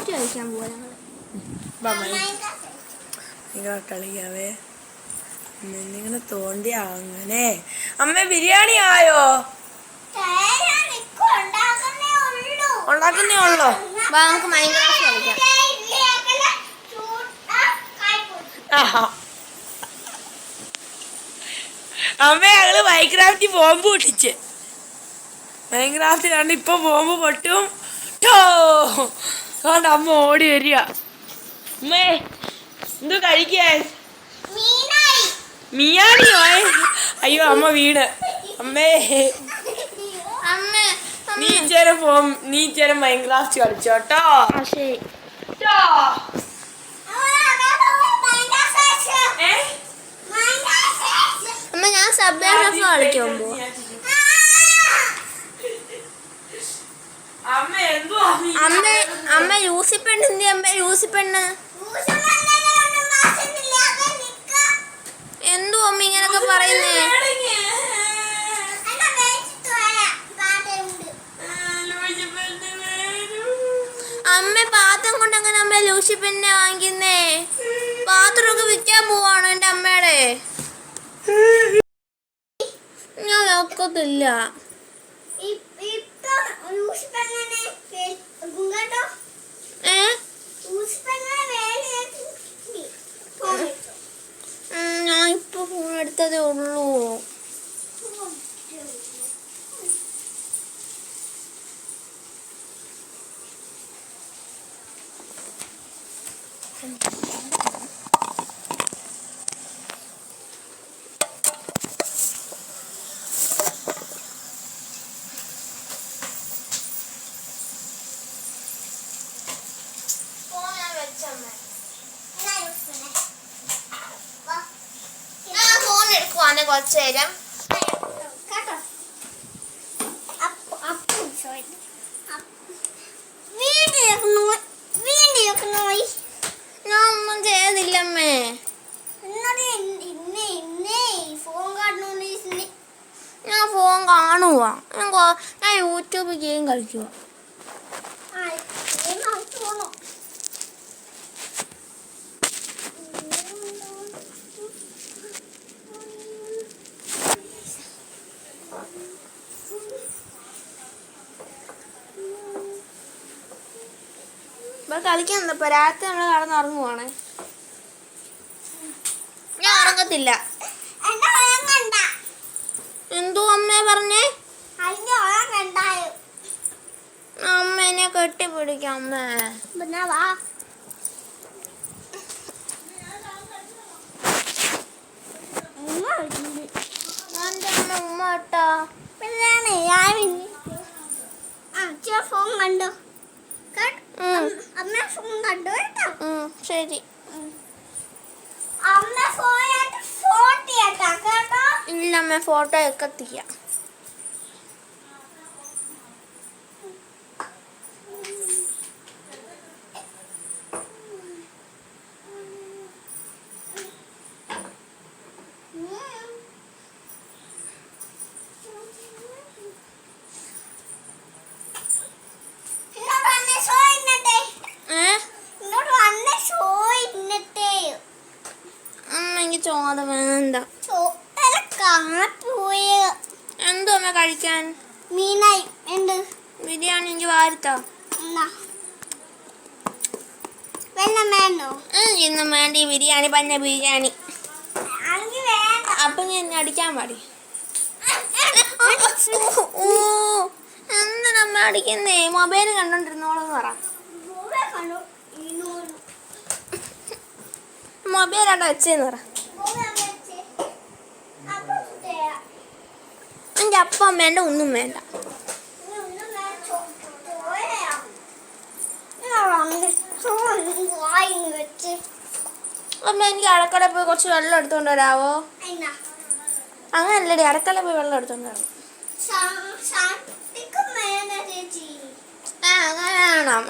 Minecraft കഴിക്കാൻ പോവാ നിങ്ങൾ കളിക്കാവേ. നിങ്ങനെ തോണ്ടി അങ്ങനെ അമ്മ ബിരിയാണി ആയോ? ഉണ്ടാക്കുന്നേ ഉള്ളോ? വാ നമുക്ക് മൈൻക്രാഫ്റ്റ് കളിക്കാം. അമ്മ ഞങ്ങൾ മൈക്രാഫ്റ്റിൽ ബോംബ് പൊട്ടിച്ച്. മൈക്രാഫ്റ്റിലാണ് ഇപ്പൊ ബോംബ് പൊട്ടും. ട്ടോ. അതുകൊണ്ട് അമ്മ ഓടി വരിക. അമ്മേ എന്തു മിയാണിയോ അയ്യോ അമ്മ വീണ്. അമ്മേ. നീ ചേരം പോ നീ ചേരം മൈൻക്രാഫ്റ്റ് കളിച്ചോട്ടോ? അമ്മ ഞാൻ സബ്ബേ കളിക്കുമ്പോ കളിക്കാൻ പോവാ അമ്മ എന്തുവാ നീ അമ്മ അമ്മ യൂസി പെണ്ണ് എന്തി അമ്മ യൂസി പെണ്ണ് എന്തോ അമ്മ ഇങ്ങനൊക്കെ പറയുന്നേ? അമ്മ പാത്രം കൊണ്ട് അങ്ങനെ അമ്മ ലൂസി പെണ്ണെ വാങ്ങിക്കുന്നേ? പാത്രമൊക്കെ വിൽക്കാൻ പോവാണ് എന്റെ അമ്മയുടെ? ഞാൻ ഒക്കത്തില്ല ഏ ഉം, ഞാൻ ഇപ്പൊ ഫോൺ എടുത്തതേ ഉള്ളൂ ഞാൻ ഫോൺ എടുക്കുവാണ് കുറച്ച് നേരം. ഞാൻ ഫോൺ കാണുവാ. ഞാൻ ഞാൻ യൂട്യൂബ് ഗെയിം കളിക്കുക കളിക്കാൻ എന്താ രാത്രി നമ്മൾ കടന്ന് ഉറങ്ങുവാണ് ഞാൻ ഉറങ്ങത്തില്ല. എന്തോ അമ്മേ പറഞ്ഞേ? അമ്മ എന്നെ കെട്ടിപ്പിടിക്കാം അമ്മേ. പിന്നെ വാ. ഉമ്മ കേട്ടോ? ഫോൺ കണ്ടു. അമ്മ ഫോൺ കണ്ടു കേട്ടോ. ശരി. അമ്മ ഫോട്ടോ ഇല്ല അമ്മ ഫോട്ടോ ഒക്കെ ചോദ വേണ്ട. എന്തോ അമ്മ കഴിക്കാൻ? മീനായി ഉണ്ട് ബിരിയാണി എനിക്ക് വാരുത്തോ ഇന്നും വേണ്ടി ബിരിയാണി പന്ന ബിരിയാണി. ആണെങ്കിൽ വേണ്ട. അപ്പൊ ഞാൻ അടിക്കാൻ പാടി. ഓ എന്തിനമ്മ അടിക്കുന്നേ? മൊബൈൽ കണ്ടോണ്ടിരുന്നോളെന്ന് പറ. മൊബൈൽ അവിടെ വെച്ചേന്ന് പറ ദൂരെ വെച്ച് അപ്പൊ ചെയ്യാം എന്റെ അപ്പം വേണ്ട ഒന്നും വേണ്ട. അമ്മ എനിക്ക് അടക്കള പോയി കുറച്ച് വെള്ളം എടുത്തോണ്ട് വരാവോ? അങ്ങനല്ലടി അടക്കള പോയി വെള്ളം എടുത്തോണ്ട് ആ വേണം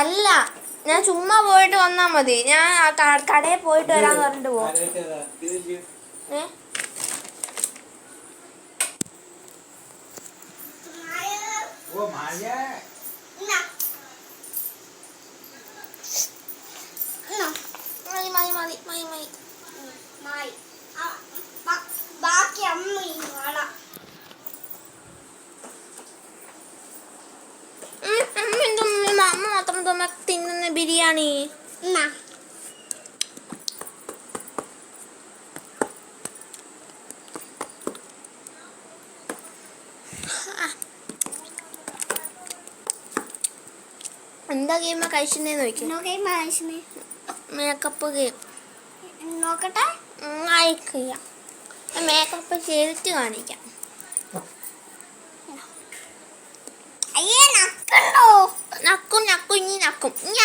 അല്ല ഞാൻ ചുമ്മാ പോയിട്ട് വന്നാ മതി. ഞാൻ കടയിൽ പോയിട്ട് വരാന്ന് പറഞ്ഞിട്ട് പോകും ഏ മായ ഓ മഴ എന്നാ. എന്നാ. മതി മതി മതി മതി മതി ഉം, മായി. ആ, ബ- ബാക്കി അമ്മ കാണാം ഉം, അമ്മ എന്താ അമ്മ അമ്മ മാത്രം തോമ തിന്നുന്ന ബിരിയാണി എന്നാ എന്താ ഗെയിമാ കഴിച്ചിട്ടേ നോക്കി മേക്കപ്പ് ഗെയിം നോക്കട്ടെ. അയക്കുക മേക്കപ്പ് ചെയ്തിട്ട് കാണിക്കാം. അയ്യേ നക്കണ്ടോ? നക്കും നക്കും ഇനി നക്കും. ഇനി